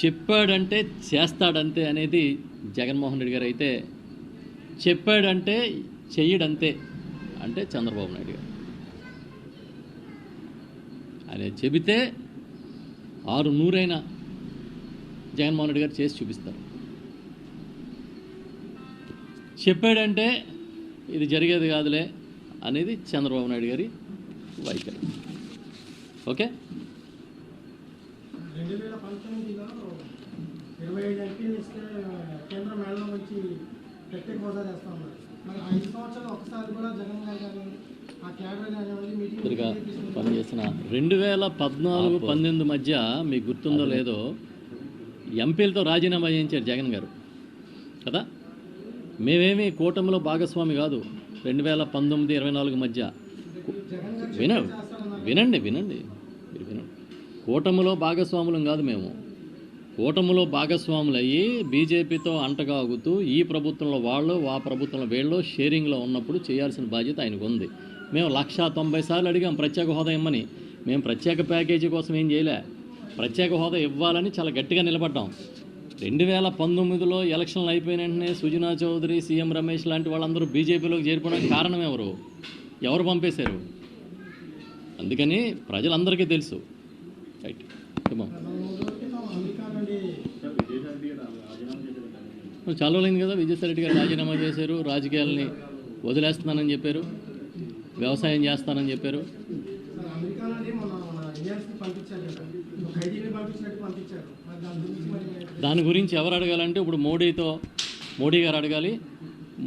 చెప్పాడంటే చేస్తాడంతే అనేది జగన్మోహన్ రెడ్డి గారు అయితే చెప్పాడంటే చెయ్యడంతే అంటే చంద్రబాబు నాయుడు గారు. ఆయన చెబితే ఆరు నూరైన జగన్మోహన్ రెడ్డి గారు చేసి చూపిస్తారు. చెప్పాడంటే ఇది జరిగేది కాదులే అనేది చంద్రబాబు నాయుడు గారి వైఖరి. ఓకే? రెండు వేల పంతొమ్మిదిలో ఇరవై ఐదు ఎంపీలు ఇస్తే కేంద్ర మేళలో వచ్చి ప్రత్యేక హోదా చేస్తా ఉన్నారు. మరి ఐదు సంవత్సరాలు ఒకసారి కూడా జగన్ గారు కానీ పనిచేసిన రెండు వేల పద్నాలుగు పంతొమ్మిది మధ్య మీకు గుర్తుందో లేదో ఎంపీలతో రాజీనామా చేయించారు జగన్ గారు. కదా? మేమేమి కూటమిలో భాగస్వామి కాదు. రెండు వేల పంతొమ్మిది ఇరవై నాలుగు మధ్య విన వినండి వినండి. కూటమిలో భాగస్వాములం కాదు మేము. కూటమిలో భాగస్వాములయ్యి బీజేపీతో అంటగాగుతూ ఈ ప్రభుత్వంలో వాళ్ళు ఆ ప్రభుత్వంలో వీళ్ళు షేరింగ్లో ఉన్నప్పుడు చేయాల్సిన బాధ్యత ఆయనకు ఉంది మేము లక్షా తొంభై సార్లు అడిగాం ప్రత్యేక హోదా ఇమ్మని. మేము ప్రత్యేక ప్యాకేజీ కోసం ఏం చేయలే. ప్రత్యేక హోదా ఇవ్వాలని చాలా గట్టిగా నిలబడ్డాం. రెండు వేల పంతొమ్మిదిలో ఎలక్షన్లు అయిపోయిన వెంటనే సుజనా చౌదరి సీఎం రమేష్ లాంటి వాళ్ళందరూ బీజేపీలోకి చేరిపోవడానికి కారణం ఎవరు? ఎవరు పంపేశారు? అందుకని ప్రజలందరికీ తెలుసు. రైట్ చాలా రోజులైంది కదా విజయసాయి రెడ్డి గారు రాజీనామా చేశారు రాజకీయాలని వదిలేస్తున్నానని చెప్పారు వ్యవసాయం చేస్తానని చెప్పారు. దాని గురించి దాని గురించి ఎవరు అడగాలంటే ఇప్పుడు మోడీతో మోడీ గారు అడగాలి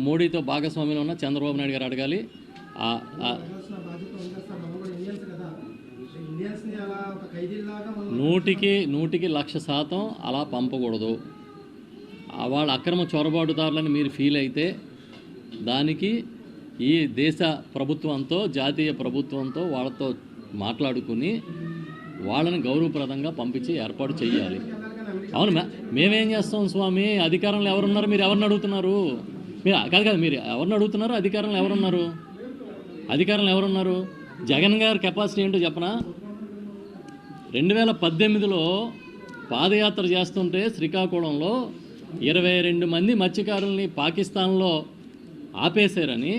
మోడీతో భాగస్వామ్యంలో ఉన్న చంద్రబాబు నాయుడు గారు అడగాలి. నూటికి నూటికి లక్ష శాతం అలా పంపకూడదు. వాళ్ళ అక్రమ చొరబాటుదారులని మీరు ఫీల్ అయితే దానికి ఈ దేశ ప్రభుత్వంతో జాతీయ ప్రభుత్వంతో వాళ్ళతో మాట్లాడుకుని వాళ్ళని గౌరవప్రదంగా పంపించి ఏర్పాటు చేయాలి అవును మే- మేమేం చేస్తాం స్వామి? అధికారంలో ఎవరున్నారు? మీరు ఎవరిని అడుగుతున్నారు? మీరు కాదు కాదు మీరు ఎవరిని అడుగుతున్నారు? అధికారంలో ఎవరున్నారు? అధికారంలో ఎవరున్నారు? జగన్ గారి కెపాసిటీ ఏంటో చెప్పనా? రెండు వేల పద్దెనిమిదిలో పాదయాత్ర చేస్తుంటే శ్రీకాకుళంలో ఇరవై రెండు మంది మత్స్యకారుల్ని పాకిస్తాన్లో ఆపేశారని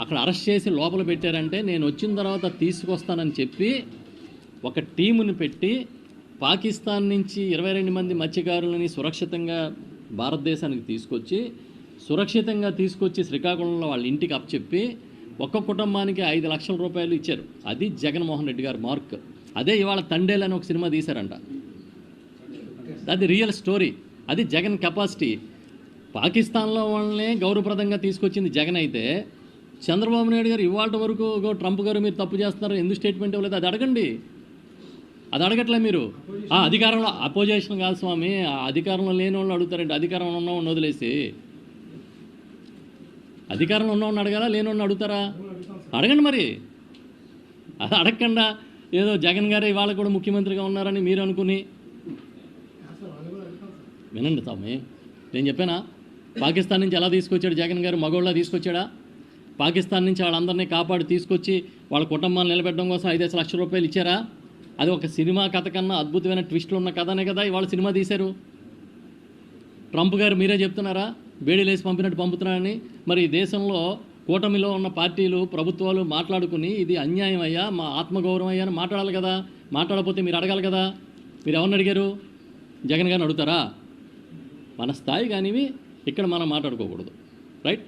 అక్కడ అరెస్ట్ చేసి లోపల పెట్టారంటే నేను వచ్చిన తర్వాత తీసుకొస్తానని చెప్పి ఒక టీముని పెట్టి పాకిస్తాన్ నుంచి ఇరవై రెండు మంది మత్స్యకారులని సురక్షితంగా భారతదేశానికి తీసుకొచ్చి సురక్షితంగా తీసుకొచ్చి శ్రీకాకుళంలో వాళ్ళ ఇంటికి అప్పచెప్పి ఒక్క కుటుంబానికి ఐదు లక్షల రూపాయలు ఇచ్చారు. అది జగన్మోహన్ రెడ్డి గారి మార్క్. అదే ఇవాళ తండేలు అని ఒక సినిమా తీశారంట. అది రియల్ స్టోరీ. అది జగన్ కెపాసిటీ. పాకిస్తాన్లో వాళ్ళనే గౌరవప్రదంగా తీసుకొచ్చింది జగన్ అయితే. చంద్రబాబు నాయుడు గారు ఇవాళ వరకు ట్రంప్ గారు మీరు తప్పు చేస్తున్నారు ఎందుకు స్టేట్మెంట్ ఇవ్వలేదు? అది అడగండి. అది అడగట్లే మీరు. ఆ అధికారంలో అపోజిషన్ కాదు స్వామి ఆ అధికారంలో లేని వాళ్ళు అడుగుతారండి. అధికారంలో ఉన్న వాళ్ళని వదిలేసి. అధికారంలో ఉన్నవాడిని అడగాలా? లేని వాడిని అడుగుతారా? అడగండి మరి. అది అడగకుండా ఏదో జగన్ గారే ఇవాళ కూడా ముఖ్యమంత్రిగా ఉన్నారని మీరు అనుకుని వినండి స్వామి నేను చెప్పానా? పాకిస్తాన్ నుంచి ఎలా తీసుకొచ్చాడు జగన్ గారు? మగోళ్ళ తీసుకొచ్చాడా? పాకిస్తాన్ నుంచి వాళ్ళందరినీ కాపాడి తీసుకొచ్చి వాళ్ళ కుటుంబాన్ని నిలబెట్టడం కోసం ఐదేసి లక్షల రూపాయలు ఇచ్చారా? అది ఒక సినిమా కథ కన్నా అద్భుతమైన ట్విస్ట్లు ఉన్న కథనే కదా ఇవాళ సినిమా తీశారు. ట్రంప్ గారు మీరే చెప్తున్నారా? వేడిలేసి పంపినట్టు పంపుతున్నారని. మరి ఈ దేశంలో కూటమిలో ఉన్న పార్టీలు ప్రభుత్వాలు మాట్లాడుకుని ఇది అన్యాయం అయ్యా మా ఆత్మగౌరవం అయ్యా అని మాట్లాడాలి కదా. మాట్లాడకపోతే మీరు అడగాలి కదా. మీరు ఎవరిని అడిగారు? జగన్ గారిని అడుగుతారా? మన స్థాయి కానివి ఇక్కడ మనం మాట్లాడుకోకూడదు. రైట్?